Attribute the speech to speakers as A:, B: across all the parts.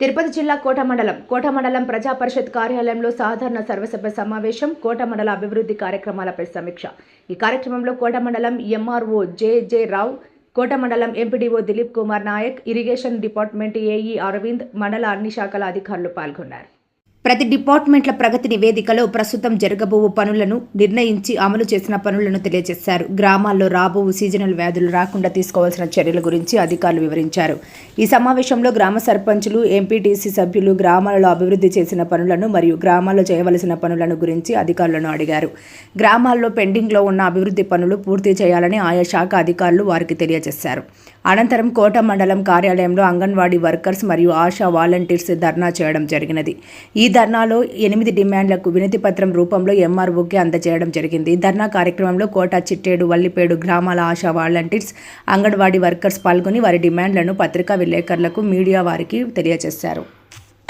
A: తిరుపతి జిల్లా కోట మండలం కోట మండలం ప్రజా పరిషత్ కార్యాలయంలో సాధారణ సర్వసభ్య సమావేశం కోట మండల అభివృద్ధి కార్యక్రమాలపై సమీక్ష. ఈ కార్యక్రమంలో కోట మండలం ఎంఆర్ఓ జేజే రావు కోట మండలం MPDO Dilip Kumar Naik irrigation department AE Aravind మండల అన్ని శాఖల అధికారులు పాల్గొన్నారు. ప్రతి డిపార్ట్మెంట్ల ప్రగతి నివేదికలో ప్రస్తుతం జరగబోవు పనులను నిర్ణయించి అమలు చేసిన పనులను తెలియజేశారు. గ్రామాల్లో రాబోవు సీజనల్ వ్యాధులు రాకుండా తీసుకోవాల్సిన చర్యల గురించి అధికారులు వివరించారు. ఈ సమావేశంలో గ్రామ సర్పంచులు ఎంపీటీసీ సభ్యులు గ్రామాలలో అభివృద్ధి చేసిన పనులను మరియు గ్రామాల్లో చేయవలసిన పనులను గురించి అధికారులను అడిగారు. గ్రామాల్లో పెండింగ్లో ఉన్న అభివృద్ధి పనులు పూర్తి చేయాలని ఆయా శాఖ అధికారులు వారికి తెలియజేశారు. అనంతరం కోట మండలం కార్యాలయంలో అంగన్వాడీ వర్కర్స్ మరియు ఆశా వాలంటీర్స్ ధర్నా చేయడం జరిగినది. ఈ ధర్నాలో ఎనిమిది డిమాండ్లకు వినతి పత్రం రూపంలో ఎంఆర్ఓకి అందజేయడం జరిగింది. ఈ ధర్నా కార్యక్రమంలో కోట చిట్టేడు వల్లిపేడు గ్రామాల ఆశా వాలంటీర్స్ అంగన్వాడీ వర్కర్స్ పాల్గొని వారి డిమాండ్లను పత్రికా విలేకరులకు మీడియా వారికి తెలియజేశారు.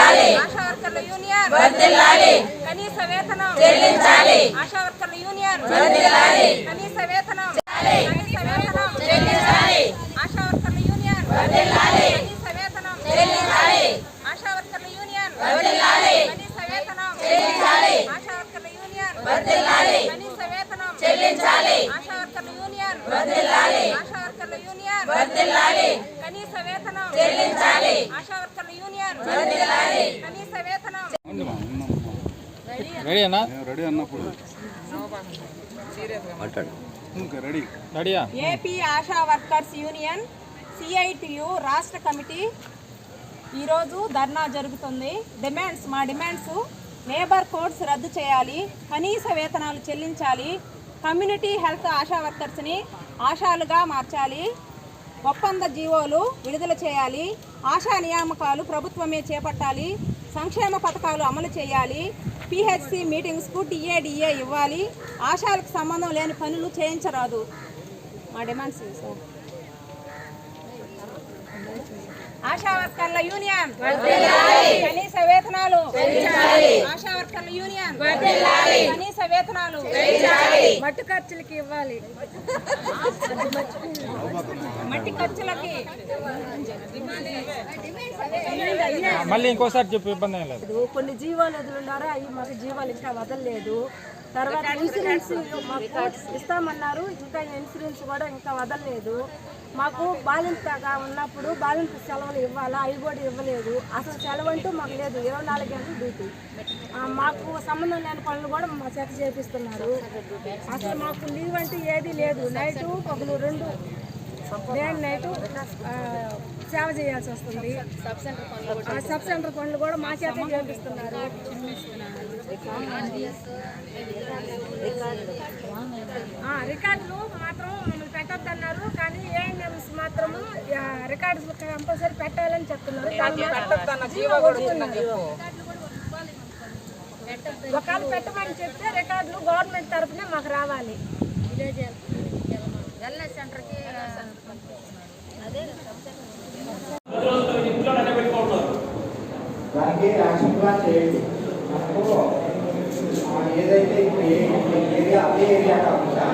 B: ఆశా వర్కర్ల యూనియన్ వర్ధిల్లాలి. కనీస వేతనం చెల్లించాలి. ఆశా వర్కర్ల యూనియన్ వర్ధిల్లాలి. కనీస వేతనం కనీస వేతనం చెల్లించాలి ఆశా వర్కర్ల యూనియన్ వర్ధిల్లాలి కనీస వేతనం చెల్లించాలి ఆశా వర్కర్ల యూనియన్ వర్ధిల్లాలి కనీస వేతనం చెల్లించాలి ఆశా వర్కర్ల యూనియన్ వర్ధిల్లాలి కనీస వేతనం చెల్లించాలి ఆశా వర్కర్ల యూనియన్ వర్ధిల్లాలి ఆశా వర్కర్ల యూనియన్ వర్ధిల్లాలి కనీస వేతనం చెల్లించాలి ఆశా వర్కర్ల యూనియన్ వర్ధిల్లాలి కనీస వేతనం.
C: రెడీ అన్నా?
D: నేను రెడీ అన్నప్పుడు. ఇంకా రెడీ.
C: రెడీయా?
B: AP ASHA workers union CITU రాష్ట్ర కమిటీ. ఈరోజు ధర్నా జరుగుతుంది. డిమాండ్స్ మా డిమాండ్స్ లేబర్ కోడ్స్ రద్దు చేయాలి కనీస వేతనాలు చెల్లించాలి కమ్యూనిటీ హెల్త్ ఆశా వర్కర్స్ని ఆశాలుగా మార్చాలి. ఒప్పంద జీవోలు విడుదల చేయాలి. ఆశా నియామకాలు ప్రభుత్వమే చేపట్టాలి. సంక్షేమ పథకాలు అమలు చేయాలి. పిహెచ్సి మీటింగ్స్కు డిఏడిఏ ఇవ్వాలి. ఆశాలకు సంబంధం లేని పనులు చేయించరాదు. మా డిమాండ్స్ సార్. ఆశా వర్కర్ల యూనియన్ కనీస వేతనాలు. ఆశా వర్కర్ల యూనియన్. కనీస వేతనాలు. మట్టి ఖర్చులకి ఇవ్వాలి. మట్టి ఖర్చులకి.
C: మళ్ళీ ఇంకోసారి చెప్పు ఇబ్బంది ఏం లేదు.
E: లేదు కొన్ని జీవాలు ఎదురున్నారో? అవి మాకు జీవాలు ఇంకా వదలలేదు. తర్వాత ఇన్సూరెన్స్ మాకు ఇస్తామన్నారు. ఇంకా ఇన్సూరెన్స్ కూడా ఇంకా వదలలేదు. మాకు బాలింతగా ఉన్నప్పుడు బాలింత సెలవులు ఇవ్వాలా? అవి కూడా ఇవ్వలేదు. అసలు సెలవు అంటూ మాకు లేదు. ఇరవై నాలుగు గంటలు డ్యూటీ. మాకు సంబంధం లేని పనులు కూడా మా చేత చేపిస్తున్నారు. అసలు మాకు లీవ్ అంటూ ఏది లేదు. నైటు పగులు రెండు డే అండ్ నైట్ సేవ చేయాల్సి వస్తుంది. ఆ సబ్ సెంటర్ పనులు కూడా మా చేత చేపిస్తున్నారు. రికార్డులు మాత్రం మమ్మల్ని పెట్టొద్దన్నారు కానీ ఏఎన్ఎంస్ మాత్రము ఆ, రికార్డు కంపల్సరీ పెట్టాలని చెప్తున్నారు. ఒకవేళ పెట్టమని చెప్తే రికార్డులు గవర్నమెంట్ తరఫునే మాకు రావాలి.
F: దానికి యాక్షన్ ప్లాన్ చేయండి. ఏదైతే ఇప్పుడు ఏరియా అదే ఏరియా కాకుండా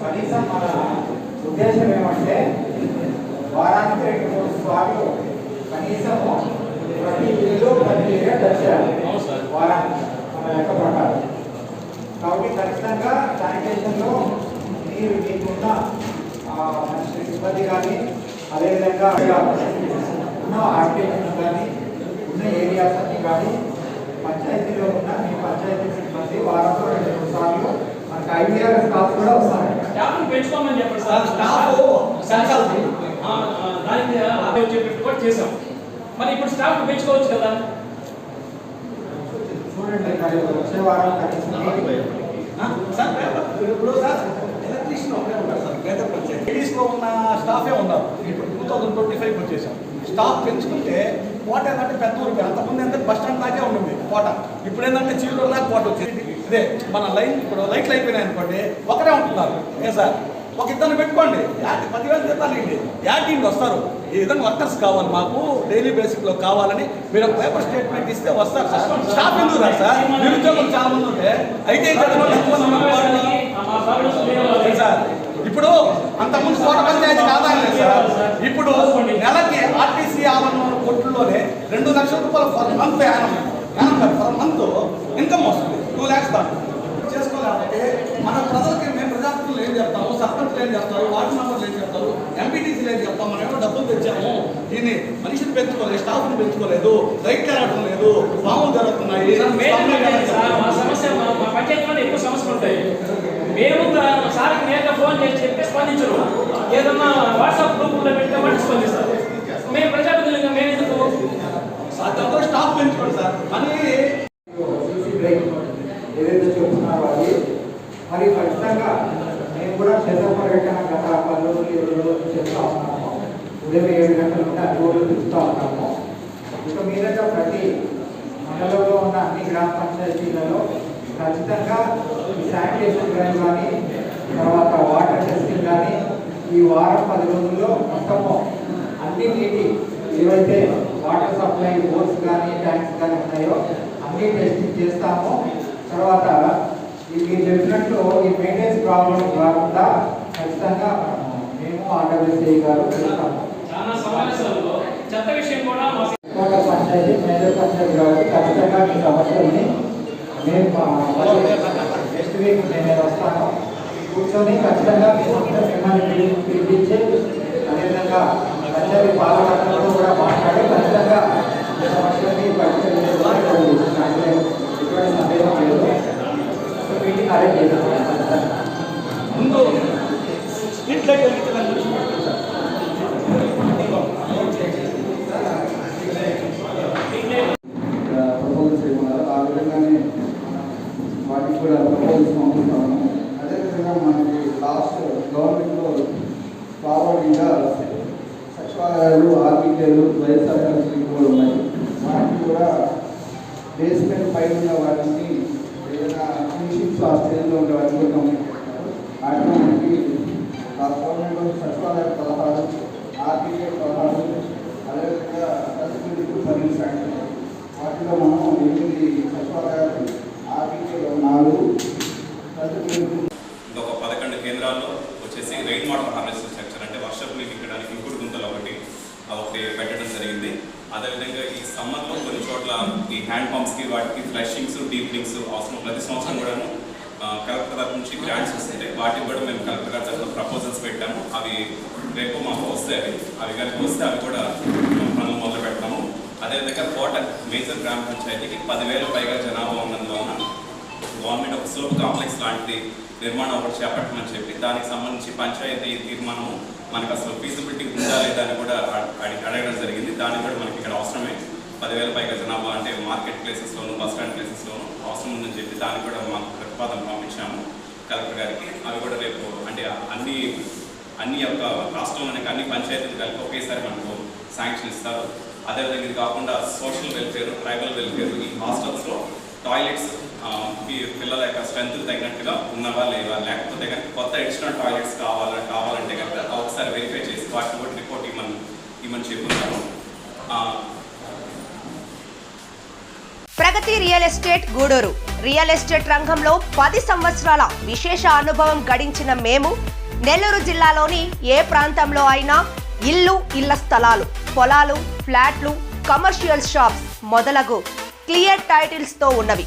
F: కనీసం మన ఉద్దేశం ఏమంటే వారానికి రెండు మూడు సార్లు కనీసం ప్రతి ఇల్లు ప్రతి ఏరియా టచ్ చేయాలి వారానికి మన లెక్క ప్రకారం కాబట్టి ఖచ్చితంగా శానిటేషన్లో మీరు మీకున్న ఇబ్బంది సిబ్బంది కానీ అదేవిధంగా ఉన్న ఆర్టిఫిషియల్ కానీ ఉన్న ఏరియాస్ అన్ని కానీ పంచాయతీలో ఉన్న మీ పంచాయతీ సిబ్బంది వారంలో రెండు మూడు సార్లు మనకు ఐడియా స్టాఫ్ కూడా వస్తారు
G: స్టాఫ్ని పెంచుకోమని చెప్పండి సార్. స్టాఫ్ సెన్సార్ దానికి అదే చెప్పి కూడా చేసాం మరి ఇప్పుడు స్టాఫ్ పెంచుకోవచ్చు కదా?
F: చూడండి మరి వచ్చే వారం.
G: సార్ ఇప్పుడు సార్ ఎలక్ట్రీషియన్ ఒకటే ఉన్నారు సార్. పేద పంచాయతీ. ఉన్న స్టాఫే ఉన్నారు. ఇప్పుడు టూ థౌసండ్ ట్వంటీ ఫైవ్ వచ్చేసాం. స్టాఫ్ పెంచుకుంటే కోట ఏంటంటే పెద్ద ఊరికి అంతకుముందు ఏంటంటే బస్ స్టాండ్ దాకే ఉంటుంది కోట. ఇప్పుడు ఏంటంటే చీరూరు దాకా కోట వచ్చేది ఇదే మన లైన్ ఇప్పుడు లైట్లు అయిపోయినాయి అనుకోండి ఒకరే ఉంటున్నారు. ఏ సార్? ఒక ఇద్దరు పెట్టుకోండి. యాటి పదివేలు జీతాలు ఇండి యాటీలు వస్తారు. ఈ విధంగా వర్కర్స్ కావాలి మాకు డైలీ బేసిక్లో కావాలని మీరు ఒక పేపర్ స్టేట్మెంట్ ఇస్తే వస్తారు సార్. స్టాఫ్ ఎందుకు రాదు సార్? నిరుద్యోగులు చాలా మంది ఉంటే అయితే. సార్ ఇప్పుడు అంతకుముందు కోట పంచాయతీ ఆదాయం సార్ ఇప్పుడు నెలకి ఆర్టీసీ ఆరు కోట్లలోనే రెండు లక్షల రూపాయలు ఫర్ మంత్ యానం. పర్ మంత్ ఇన్కమ్ వస్తుంది. టూ ల్యాక్స్ దాకా. చేసుకోలేకపోతే
H: మన ప్రజలకి మేము ప్రజాస్తులు ఏం చెప్తాము సర్పంచ్లు ఏం చెప్తారు వార్డు మెంబర్లు ఏం చెప్తారు
G: ఎంపీటీసీలు ఏం చెప్తాం మనం ఏమో డబ్బులు తెచ్చాము దీన్ని మనిషిని పెంచుకోలేదు స్టాఫ్ని పెంచుకోలేదు రైట్ జరగడం లేదు బాగులు జరుగుతున్నాయి. సమస్య
H: ఫోన్ చేసి చెప్తే స్పందించరు. ఏదన్నా వాట్సాప్ గ్రూపుల్లో పెడితే మట్టి స్పందిస్తారు. మేము ప్రజాప్రతినిధులుగా మేము ఎందుకు?
G: సాధ్యంతో స్టాఫ్ పెంచుకోండి సార్. అని
F: ఏదైతే చెప్తున్నారో అది. మరి ఖచ్చితంగా మేము కూడా చెత్త పర్యటన గత పది రోజులు చెప్తా ఉన్నాము. ఉదయం ఏడు గంటల నుండి అన్ని రోజులు తిప్పుతూ ఉన్నాము. ఇక మీదట ప్రతి మండలంలో ఉన్న అన్ని గ్రామ పంచాయతీలలో ఖచ్చితంగా శానిటేషన్ డ్రైవ్ కానీ తర్వాత వాటర్ టెస్టింగ్ కానీ ఈ వారం పది రోజుల్లో మొత్తము అన్ని నీటి ఏవైతే వాటర్ సప్లై బోర్డ్స్ కానీ ట్యాంక్స్ కానీ ఉన్నాయో అన్ని టెస్టింగ్ చేస్తాము. తర్వాత మీరు చెప్పినట్లు ఈ మెయింటెనెన్స్ ప్రాబ్లం రాకుండా ఖచ్చితంగా మేము ఆర్డబ్ల్యూసీ గారు
H: చెత్త విషయం కూడా
F: పంచాయతీ మేజర్ పంచాయతీ కాబట్టి ఖచ్చితంగా మీ సమస్యల్ని మేము నెక్స్ట్ వీక్ నేను వస్తాను. కూర్చొని ఖచ్చితంగా పిలిపించి అదేవిధంగా పంచాయతీ పాలకర్తలతో కూడా మాట్లాడి ఖచ్చితంగా సమస్యని పరిష్కరించేందుకు నాకు ఎటువంటి సందేహం లేదు. మీటింగ్ అరేంజ్
G: ముందు
I: ప్రపోజల్స్ ఇవ్వన్నారు ఆ విధంగానే వాటికి కూడా ప్రపోజల్స్ పంపుతాము ముఖ్యంగా మనకి లాస్ట్ గవర్నమెంట్లో ఫార్వర్డింగ్గా సచివాలయాలు ఆర్బీకేలు వైఎస్ఆర్ హెల్త్ కూడా ఉన్నాయి. వాటికి కూడా బేస్మెంట్ పైన ఉన్న వాటిని ఏదైనా ఫినిషింగ్స్ ఆ స్టేజ్లో ఉండే వాటిని కూడా కంప్లీట్ చేస్తారు వాటిలో మనకి లాస్ట్ గవర్నమెంట్లో సచివాలయ పదహారు ఆర్బీకే పదహారు అదేవిధంగా తహసీల్దార్ పన్నెండు శాంక్షన్ వాటిలో మనం ఎనిమిది సచివాలయాలు ఆర్బీకేలో నాలుగు తహసీల్దార్
J: కేంద్రాల్లో వచ్చేసి రెయిన్ వాటర్ హార్వెస్టింగ్ స్ట్రక్చర్ అంటే వర్షపు నీళ్ళు ఇక్కడానికి ఇంకుడు గుంతలు ఒకటి ఒకటి పెట్టడం జరిగింది. అదేవిధంగా ఈ సమ్మర్లో కొన్ని చోట్ల ఈ హ్యాండ్ పంప్స్కి వాటికి ఫ్లషింగ్స్ డీప్లింగ్స్ అవసరం ప్రతి సంవత్సరం కూడాను కలెక్టర్ గారి నుంచి గ్రాంట్స్ వస్తుంటాయి వాటికి కూడా మేము కలెక్టర్ గారి తరఫున ప్రపోజల్స్ పెట్టాము. అవి రేపు మాకు వస్తాయి అవి. అవి కనుక వస్తే అవి కూడా మనం మొదలు పెడతాము. అదేవిధంగా కోట మేజర్ గ్రామ పంచాయతీకి పదివేల పైగా జనాభా ఉన్నందువలన గవర్నమెంట్ ఒక సోప్ కాంప్లెక్స్ లాంటిది నిర్మాణం ఒకటి చేపట్టమని చెప్పి దానికి సంబంధించి పంచాయతీ తీర్మానం మనకు అసలు ఫీజిబిలిటీ ఉందా లేదా అని కూడా అడగడం జరిగింది. దానికి కూడా మనకి ఇక్కడ అవసరమే. పదివేల పైగా జనాభా అంటే మార్కెట్ ప్లేసెస్లోను బస్ స్టాండ్ ప్లేసెస్లోను అవసరం ఉందని చెప్పి దానికి కూడా మాకు ప్రతిపాదన పంపించాము కలెక్టర్ గారికి. అవి కూడా రేపు అంటే అన్ని అన్ని యొక్క రాష్ట్రంలోని అన్ని పంచాయతీలు కలిపి ఒకేసారి మనకు శాంక్షన్ ఇస్తారు. అదేవిధంగా ఇది కాకుండా సోషల్ వెల్ఫేర్ ట్రైబల్ వెల్ఫేర్ ఈ హాస్టల్స్లో టాయిలెట్స్ మీ పిల్లల యొక్క స్ట్రెంత్ తగినట్టుగా ఉన్నవా లేవా? లేకపోతే కనుక కొత్త అడిషనల్ టాయిలెట్స్ కావాలా కావాలంటే కనుక ఒకసారి వెరిఫై చేసి వాటిని కూడా రిపోర్ట్ ఇవ్వమని ఇవ్వమని చెప్పున్నాను
K: Pragathi real estate Gudur. Real estate రంగంలో పది సంవత్సరాల విశేష అనుభవం గడించిన మేము నెల్లూరు జిల్లాలోని ఏ ప్రాంతంలో అయినా ఇల్లు ఇళ్ళ స్థలాలు పొలాలు ఫ్లాట్లు కమర్షియల్ షాప్స్ మొదలగు క్లియర్ టైటిల్స్తో ఉన్నవి.